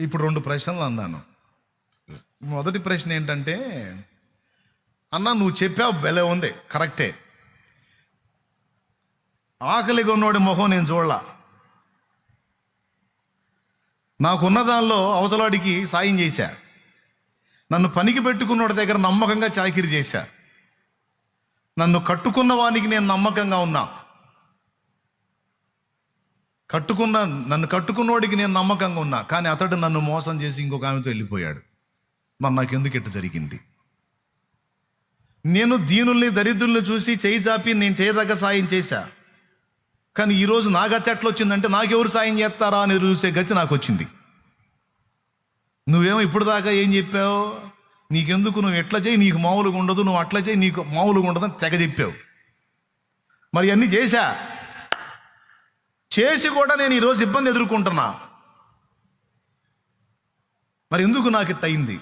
ఇప్పుడు రెండు ప్రశ్నలు అన్నాను. మొదటి ప్రశ్న ఏంటంటే అన్న నువ్వు చెప్పావు బెలే ఉంది కరెక్టే. ఆకలిగా ఉన్నోడి మొహం నేను చూడలా. నాకున్న దానిలో అవతలాడికి సాయం చేశా. నన్ను పనికి పెట్టుకున్నోడి దగ్గర నమ్మకంగా చాకిరి చేశా. నన్ను కట్టుకున్న వానికి నేను నమ్మకంగా ఉన్నా. కట్టుకున్న నన్ను కట్టుకున్నోడికి నేను నమ్మకంగా ఉన్నా కానీ అతడు నన్ను మోసం చేసి ఇంకొక ఆమెతో వెళ్ళిపోయాడు. మరి నాకు ఎందుకు ఇట్ట జరిగింది? నేను దీనుల్ని దరిద్రుల్ని చూసి చేయి చాపి నేను చేయదగ్గ సాయం చేశా. కానీ ఈరోజు నా గతి ఎట్లా వచ్చిందంటే నాకెవరు సాయం చేస్తారా అని చూసే గతి నాకు వచ్చింది నువ్వేమో ఇప్పుడు దాకా ఏం చెప్పావు? నీకెందుకు నువ్వు ఎట్లా చేయి? నీకు మామూలుగా ఉండదు నువ్వు అట్లా చేయి నీకు మామూలుగా ఉండదు అని తెగ చెప్పావు. మరి అన్నీ చేశా? చేసి కూడా నేను ఈరోజు ఇబ్బంది ఎదుర్కొంటున్నా. మరి ఎందుకు నాకు ఇట్ట అయింది?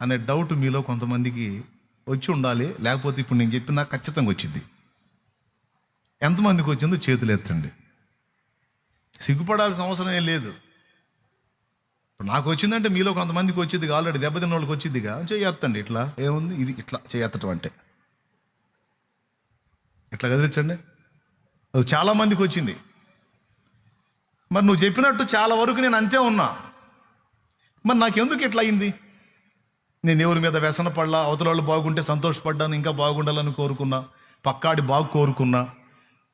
అనే డౌట్ మీలో కొంతమందికి వచ్చి ఉండాలి. లేకపోతే ఇప్పుడు నేను చెప్పిన ఖచ్చితంగా వచ్చింది ఎంతమందికి వచ్చిందో చేతులు ఎత్తండి. సిగ్గుపడాల్సిన అవసరం ఏం లేదు. ఇప్పుడు నాకు వచ్చిందంటే మీలో కొంతమందికి వచ్చింది ఆల్రెడీ దెబ్బతిన్న వాళ్ళకి వచ్చిందిగా చేయొత్తండి ఇట్లా. ఏముంది? ఇది ఇట్లా చేయత్తటం అంటే. ఇట్లా కదిలించండి? అది చాలా మందికి వచ్చింది. మరి నువ్వు చెప్పినట్టు చాలా వరకు నేను అంతే ఉన్నా. మరి నాకెందుకు ఇట్లా అయింది? నేను ఎవరి మీద వ్యసన పడలా అవతల వాళ్ళు బాగుంటే సంతోషపడ్డాను ఇంకా బాగుండాలని కోరుకున్నా పక్కాడి బాగు కోరుకున్నా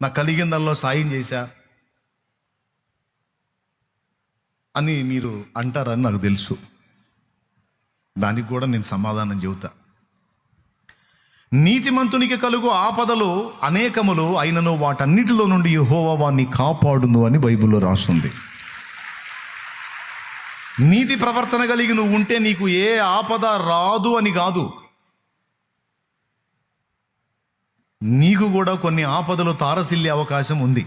నాకు కలిగిన దానిలో సాయం చేశా అని మీరు అంటారని నాకు తెలుసు. దానికి కూడా నేను సమాధానం చెబుతా. నీతిమంతునికి కలుగు ఆపదలు అనేకములు అయినను వాటన్నిటిలో నుండి యెహోవా వాన్ని కాపాడును అని బైబిల్లో రాస్తుంది నీతి ప్రవర్తన కలిగి నువ్వు ఉంటే నీకు ఏ ఆపద రాదు అని కాదు. నీకు కూడా కొన్ని ఆపదలు తారసిల్లే అవకాశం ఉంది.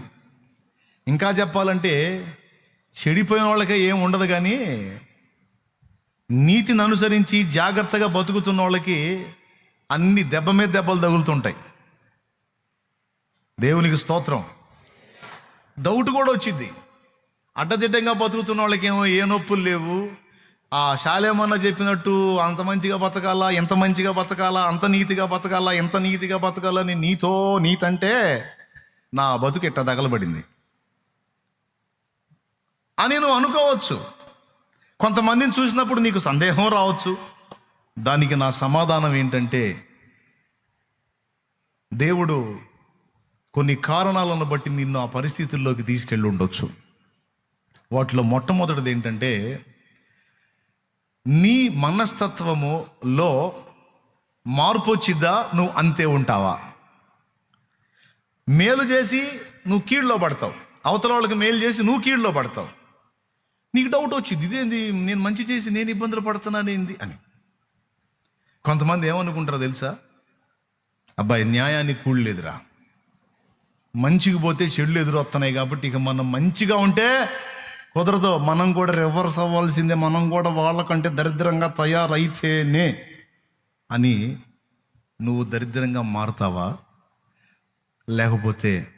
ఇంకా చెప్పాలంటే చెడిపోయిన వాళ్ళకే ఏం ఉండదు కానీ నీతిని అనుసరించి జాగ్రత్తగా బతుకుతున్న వాళ్ళకి అన్ని దెబ్బ మీద దెబ్బలు తగులుతుంటాయి. దేవునికి స్తోత్రం. డౌట్ కూడా వచ్చింది అడ్డదిడ్డంగా బతుకుతున్న వాళ్ళకేమో ఏ నొప్పులు లేవు. ఆ శాలేమన్న చెప్పినట్టు అంత మంచిగా బతకాలా ఎంత మంచిగా బతకాలా అంత నీతిగా బతకాలా ఎంత నీతిగా బతకాలని నీతో నీతంటే నా బతుకు ఇట్ట తగలబడింది. అని నువ్వు అనుకోవచ్చు. కొంతమందిని చూసినప్పుడు నీకు సందేహం రావచ్చు. దానికి నా సమాధానం ఏంటంటే దేవుడు కొన్ని కారణాలను బట్టి నిన్ను ఆ పరిస్థితుల్లోకి తీసుకెళ్ళి ఉండొచ్చు. వాటిలో మొట్టమొదటిది ఏంటంటే నీ మనస్తత్వములో మార్పు వచ్చిద్దా నువ్వు అంతే ఉంటావా? మేలు చేసి నువ్వు కీళ్ళలో పడతావు. అవతల వాళ్ళకి మేలు చేసి నువ్వు కీడులో పడతావు. నీకు డౌట్ వచ్చింది ఇదేంది నేను మంచి చేసి నేను ఇబ్బందులు పడుతున్నానేంది అని. కొంతమంది ఏమనుకుంటారో తెలుసా? అబ్బాయి న్యాయానికి కూడలేదురా మంచికి పోతే చెడులు ఎదురొస్తున్నాయి కాబట్టి ఇక మనం మంచిగా ఉంటే కుదరదు. మనం కూడా రివర్స్ అవ్వాల్సిందే. మనం కూడా వాళ్ళకంటే దరిద్రంగా తయారైతేనే అని నువ్వు దరిద్రంగా మారుతావా? లేకపోతే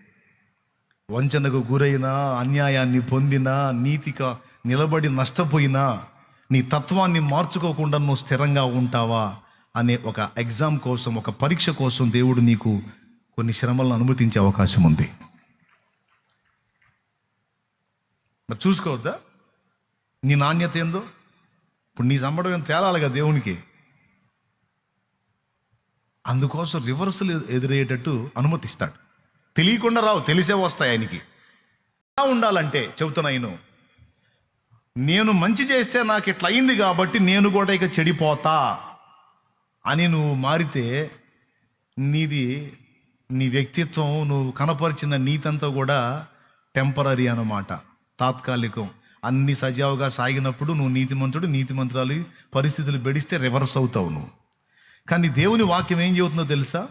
వంచనకు గురైనా అన్యాయాన్ని పొందినా నీతిగా నిలబడి నష్టపోయినా నీ తత్వాన్ని మార్చుకోకుండా నువ్వు స్థిరంగా ఉంటావా? అనే ఒక ఎగ్జామ్ కోసం ఒక పరీక్ష కోసం దేవుడు నీకు కొన్ని శ్రమలను అనుమతించే అవకాశం ఉంది. మరి చూసుకోవద్దా? నీ నాణ్యత ఏందో? ఇప్పుడు నీ సంబడం ఏం తేలాలిగా దేవునికి? అందుకోసం రివర్సల్ ఎదురయ్యేటట్టు అనుమతిస్తాడు. తెలియకుండా రావు తెలిసే వస్తాయి ఆయనకి. ఎలా ఉండాలంటే చెబుతున్నా నేను మంచి చేస్తే నాకు ఇట్లా అయింది కాబట్టి నేను కూడా ఇక చెడిపోతా. అని నువ్వు మారితే నీది నీ వ్యక్తిత్వం నువ్వు కనపరిచిన నీతంతా కూడా టెంపరీ అన్నమాట. తాత్కాలికం. అన్ని సజావుగా సాగినప్పుడు నువ్వు నీతిమంతుడు నీతిమంతురాలు పరిస్థితులు బెడిస్తే రివర్స్ అవుతావు నువ్వు. కానీ దేవుని వాక్యం ఏం చెబుతుందో తెలుసా?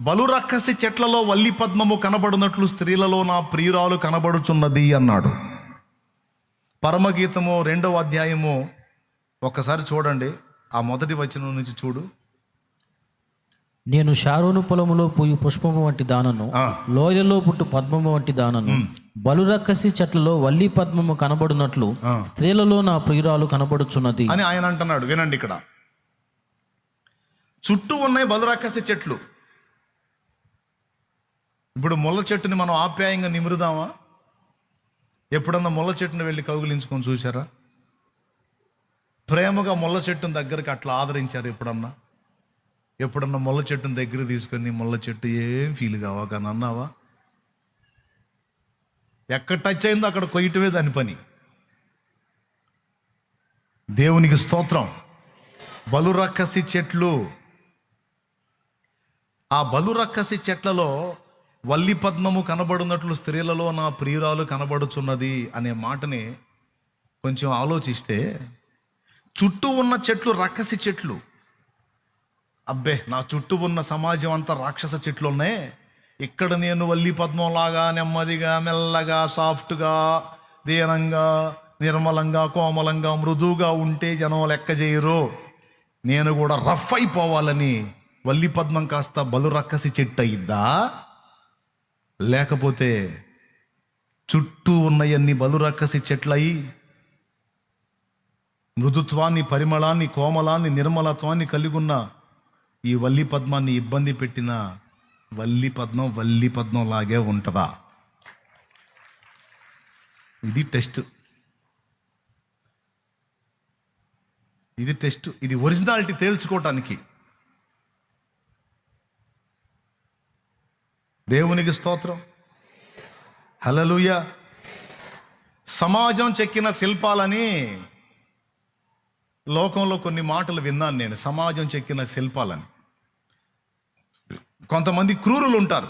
బలురక్కసి చెట్లలో వల్లి పద్మము కనబడినట్లు స్త్రీలలో నా ప్రియురాలు కనబడుచున్నది అన్నాడు. పరమగీతము రెండవ అధ్యాయము. ఒక్కసారి చూడండి. ఆ మొదటి వచనం నుంచి చూడు. నేను షారోను పొలములో పోయి పుష్పము వంటి దానను. లోయలో పుట్టు పద్మము వంటి దానను బలురక్కసి చెట్లలో వల్లి పద్మము కనబడినట్లు స్త్రీలలో నా ప్రియురాలు కనబడుచున్నది. అని ఆయన అంటున్నాడు. వినండి ఇక్కడ. చుట్టూ ఉన్నాయి బలురాకసి చెట్లు. ఇప్పుడు ముళ్ళ చెట్టుని మనం ఆప్యాయంగా నిమురుదామా? ఎప్పుడన్నా ముళ్ళ చెట్టుని వెళ్ళి కౌగిలించుకొని చూసారా ప్రేమగా ముళ్ళ చెట్టుని దగ్గరికి అట్లా ఆదరించారు ఎప్పుడన్నా? ఎప్పుడన్నా ముళ్ళ చెట్టుని దగ్గర తీసుకొని ముళ్ళ చెట్టు ఏం ఫీల్ కావా కానీ అన్నావా? ఎక్కడ టచ్ అయిందో అక్కడ కొయ్యటమే దాని పని. దేవునికి స్తోత్రం. బలురక్కసి చెట్లు. ఆ బలురక్కసి చెట్లలో వల్లి పద్మము కనబడినట్లు స్త్రీలలో నా ప్రియురాలు కనబడుచున్నది అనే మాటని కొంచెం ఆలోచిస్తే చుట్టూ ఉన్న చెట్లు రక్కసి చెట్లు. అబ్బే నా చుట్టూ ఉన్న సమాజం అంతా రాక్షస చెట్లు ఉన్నాయి ఇక్కడ నేను వల్లి పద్మంలాగా నెమ్మదిగా మెల్లగా సాఫ్ట్గా దీనంగా నిర్మలంగా కోమలంగా మృదువుగా ఉంటే జనం లెక్క చేయరు. నేను కూడా రఫ్ అయిపోవాలని వల్లి పద్మం కాస్త బలు రక్కసి చెట్టు అయిందా లేకపోతే చుట్టూ ఉన్నయన్ని బలు రక్కసి చెట్లయి మృదుత్వాన్ని పరిమళాన్ని కోమలాన్ని నిర్మలత్వాన్ని కలిగి ఉన్న ఈ వల్లి పద్మాన్ని ఇబ్బంది పెట్టిన వల్లి పద్మం వల్లి పద్మం లాగే ఉంటుందా? ఇది టెస్ట్. ఇది టెస్ట్. ఇది ఒరిజినాలిటీ తేల్చుకోవటానికి దేవునికి స్తోత్రం. హలలుయ సమాజం చెక్కిన శిల్పాలని లోకంలో కొన్ని మాటలు విన్నాను నేను. సమాజం చెక్కిన శిల్పాలని. కొంతమంది క్రూరులు ఉంటారు.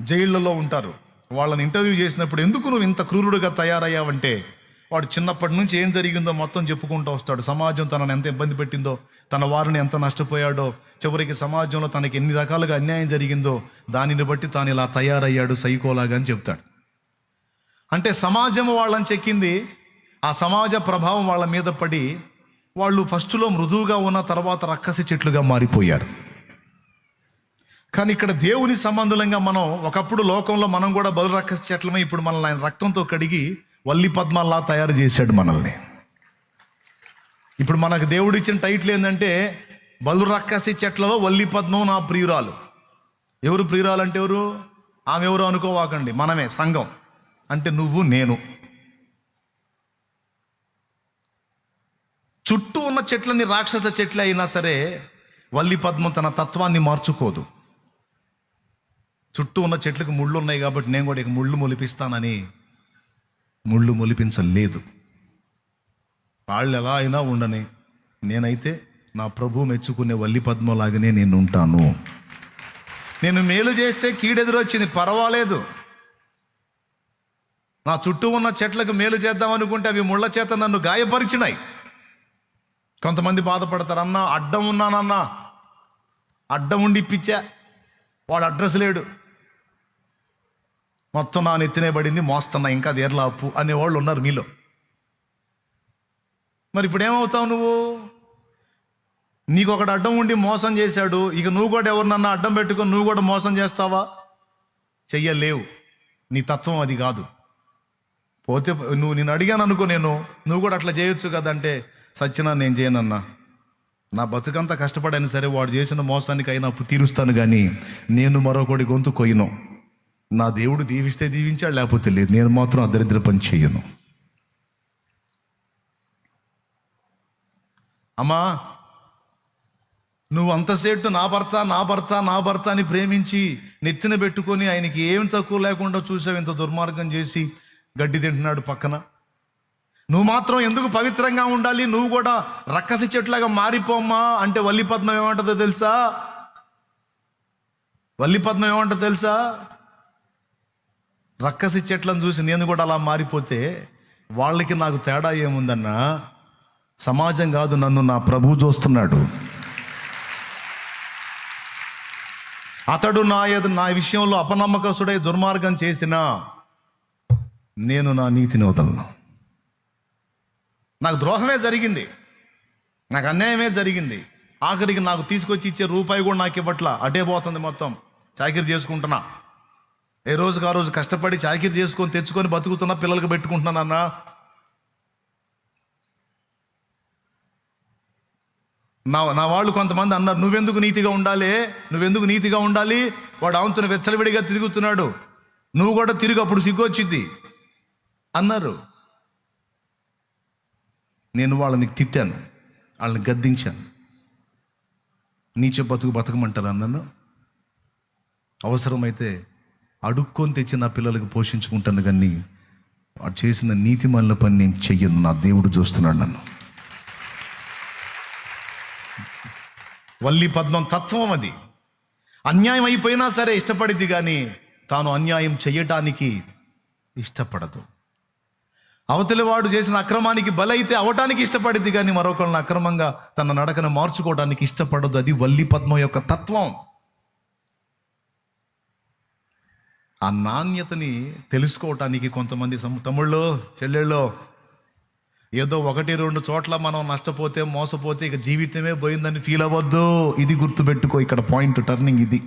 జైళ్ళలో ఉంటారు. వాళ్ళని ఇంటర్వ్యూ చేసినప్పుడు ఎందుకు నువ్వు ఇంత క్రూరుడుగా తయారయ్యావంటే వాడు చిన్నప్పటి నుంచి ఏం జరిగిందో మొత్తం చెప్పుకుంటూ వస్తాడు. సమాజం తనను ఎంత ఇబ్బంది పెట్టిందో తన వారిని ఎంత నష్టపోయాడో చివరికి సమాజంలో తనకి ఎన్ని రకాలుగా అన్యాయం జరిగిందో దానిని బట్టి తాను ఇలా తయారయ్యాడు సైకోలాగా అని చెప్తాడు. అంటే సమాజం వాళ్ళని చెక్కింది ఆ సమాజ ప్రభావం వాళ్ళ మీద పడి వాళ్ళు ఫస్ట్లో మృదువుగా ఉన్న తర్వాత రక్కసి చెట్లుగా మారిపోయారు. కానీ ఇక్కడ దేవుని సంబంధులంగా మనం ఒకప్పుడు లోకంలో మనం కూడా బదులు రక్కసి చెట్లమే ఇప్పుడు మనల్ని ఆయన రక్తంతో కడిగి వల్లి పద్మాల్లా తయారు చేశాడు మనల్ని. ఇప్పుడు మనకు దేవుడు ఇచ్చిన టైటిల్ ఏంటంటే బలు రక్కసి చెట్లలో వల్లి పద్మం నా ప్రియురాలు. ఎవరు ప్రియురాలు అంటే ఎవరు? ఆమె ఎవరు అనుకోవాకండి మనమే సంఘం. అంటే నువ్వు నేను. చుట్టూ ఉన్న చెట్లని రాక్షస చెట్లు అయినా సరే వల్లి పద్మం తన తత్వాన్ని మార్చుకోదు. చుట్టూ ఉన్న చెట్లకు ముళ్ళు ఉన్నాయి కాబట్టి నేను కూడా ఇక ముళ్ళు మొలిపిస్తానని ముళ్ళు మొలిపించలేదు. వాళ్ళు ఎలా అయినా ఉండని నేనైతే నా ప్రభు మెచ్చుకునే వల్లి పద్మలాగానే నేను ఉంటాను. నేను మేలు చేస్తే కీడెదురొచ్చింది పర్వాలేదు. నా చుట్టూ ఉన్న చెట్లకు మేలు చేద్దాం అనుకుంటే అవి ముళ్ళ చేత నన్ను గాయపరిచినాయి. కొంతమంది బాధపడతారు అన్నా అడ్డం ఉన్నానన్నా అడ్డం ఉండి ఇప్పించా. వాడు అడ్రస్ లేడు. మొత్తం నా నెత్తినే పడింది మోస్తున్నా ఇంకా దేర్లా అప్పు? అనేవాళ్ళు ఉన్నారు మీలో. మరి ఇప్పుడు ఏమవుతావు నువ్వు? నీకు ఒకడు అడ్డం ఉండి మోసం చేశాడు ఇక నువ్వు కూడా ఎవరినన్నా అడ్డం పెట్టుకొని నువ్వు కూడా మోసం చేస్తావా? చెయ్యలేవు. నీ తత్వం అది కాదు. పోతే నువ్వు నేను అడిగాను అనుకో నేను నువ్వు కూడా అట్లా చేయొచ్చు కదంటే సచ్చినా నేను చేయనన్నా. నా బతుకంతా కష్టపడైనా సరే వాడు చేసిన మోసానికి అయినా అప్పు తీరుస్తాను కానీ నేను మరొకటి గొంతు కొయ్యను. నా దేవుడు దీవిస్తే దీవించాడు లేకపోతే లేదు. నేను మాత్రం అదరిద్ర పని చేయను. అమ్మా నువ్వు అంతసేటు నా భర్త నా భర్త నా భర్త అని ప్రేమించి నెత్తిన పెట్టుకొని ఆయనకి ఏం తక్కువ లేకుండా చూసావు ఇంత దుర్మార్గం చేసి గడ్డి తింటున్నాడు పక్కన? నువ్వు మాత్రం ఎందుకు పవిత్రంగా ఉండాలి? నువ్వు కూడా రక్కసి చెట్లాగా మారిపోమ్మా అంటే వల్లి పద్మం ఏమంటుందో తెలుసా? వల్లి పద్మం ఏమంటుందో తెలుసా? రక్కసి చెట్లను చూసి నేను కూడా అలా మారిపోతే వాళ్ళకి నాకు తేడా ఏముందన్నా? సమాజం కాదు నన్ను నా ప్రభు చూస్తున్నాడు. అతడు నా నా విషయంలో అపనమ్మకస్తుడై దుర్మార్గం చేసినా నేను నా నీతిని వదలను. నాకు ద్రోహమే జరిగింది. నాకు అన్యాయమే జరిగింది. ఆఖరికి నాకు తీసుకొచ్చి ఇచ్చే రూపాయి కూడా నాకు ఇవ్వట్లా. అటే పోతుంది మొత్తం. చాకిరి చేసుకుంటున్నా. ఏ రోజుకి ఆ రోజు కష్టపడి చాకిరి చేసుకొని తెచ్చుకొని బతుకుతున్నా పిల్లలకు పెట్టుకుంటున్నానన్నా నా నా వాళ్ళు కొంతమంది అన్నారు నువ్వెందుకు నీతిగా ఉండాలి? నువ్వెందుకు నీతిగా ఉండాలి? వాడు అవుతున్న వెచ్చలవిడిగా తిరుగుతున్నాడు. నువ్వు కూడా తిరిగి అప్పుడు సిగ్గొచ్చింది అన్నారు. నేను వాళ్ళని తిట్టాను. వాళ్ళని గద్దించాను. నీచే బతుకు బతకమంటారు నన్ను? అవసరమైతే అడుక్కొని తెచ్చి నా పిల్లలకు పోషించుకుంటాను కానీ వాడు చేసిన నీతి మల్ల పని నేను చెయ్యను. నా దేవుడు చూస్తున్నాడు నన్ను. వల్లి పద్మం తత్వం అది. అన్యాయం అయిపోయినా సరే ఇష్టపడిద్ది కానీ తాను అన్యాయం చేయటానికి ఇష్టపడదు. అవతలి వాడు చేసిన అక్రమానికి బలైతే అవటానికి ఇష్టపడింది కానీ మరొకళ్ళని అక్రమంగా తన నడకను మార్చుకోవడానికి ఇష్టపడదు. అది వల్లి పద్మం యొక్క తత్వం. ఆ నాణ్యతని తెలుసుకోవటానికి కొంతమంది తమ్ముళ్ళు చెల్లెళ్ళు ఏదో ఒకటి రెండు చోట్ల మనం నష్టపోతే మోసపోతే ఇక జీవితమే పోయిందని ఫీల్ అవ్వద్దు. ఇది గుర్తుపెట్టుకో ఇక్కడ పాయింట్ టర్నింగ్ ఇది.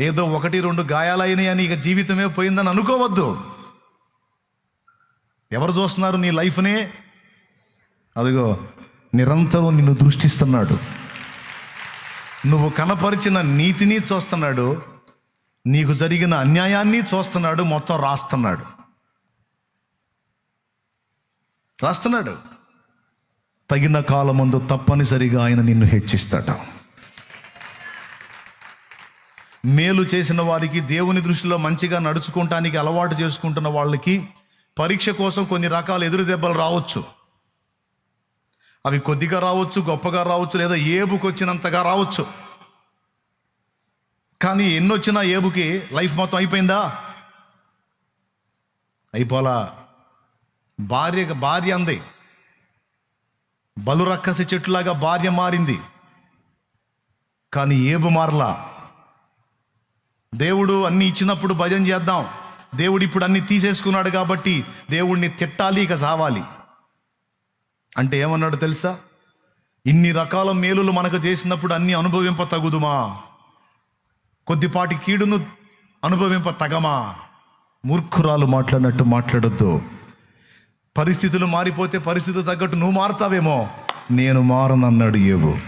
ఏదో ఒకటి రెండు గాయాలైనాయి అని ఇక జీవితమే పోయిందని అనుకోవద్దు. ఎవరు చూస్తున్నారు నీ లైఫ్ని? అదిగో నిరంతరం నిన్ను దృష్టిస్తున్నాడు. నువ్వు కనపరిచిన నీతిని చూస్తున్నాడు. నీకు జరిగిన అన్యాయాన్ని చూస్తున్నాడు మొత్తం రాస్తున్నాడు. రాస్తున్నాడు. తగిన కాలమందు తప్పనిసరిగా ఆయన నిన్ను హెచ్చిస్తాట మేలు చేసిన వారికి దేవుని దృష్టిలో మంచిగా నడుచుకోవటానికి అలవాటు చేసుకుంటున్న వాళ్ళకి పరీక్ష కోసం కొన్ని రకాల ఎదురు దెబ్బలు రావచ్చు. అవి కొద్దిగా రావచ్చు గొప్పగా రావచ్చు లేదా ఏబుకు వచ్చినంతగా రావచ్చు. కానీ ఎన్నొచ్చినా ఏబుకి లైఫ్ మొత్తం అయిపోయిందా? అయిపోలా. భార్య భార్య అంది. బలు రక్కసి చెట్టులాగా భార్య మారింది. కానీ ఏబు మారలా. దేవుడు అన్ని ఇచ్చినప్పుడు భజన చేద్దాం. దేవుడు ఇప్పుడు అన్ని తీసేసుకున్నాడు కాబట్టి దేవుడిని తిట్టాలి ఇక సావాలి. అంటే ఏమన్నాడు తెలుసా? ఇన్ని రకాల మేలులు మనకు చేసినప్పుడు అన్ని అనుభవింప తగుదుమా? కొద్దిపాటి కీడును అనుభవింప తగమా? మూర్ఖురాలు మాట్లాడినట్టు మాట్లాడొద్దు. పరిస్థితులు మారిపోతే పరిస్థితులు తగ్గట్టు నువ్వు మారుతావేమో? నేను మారనన్నాడు ఏబు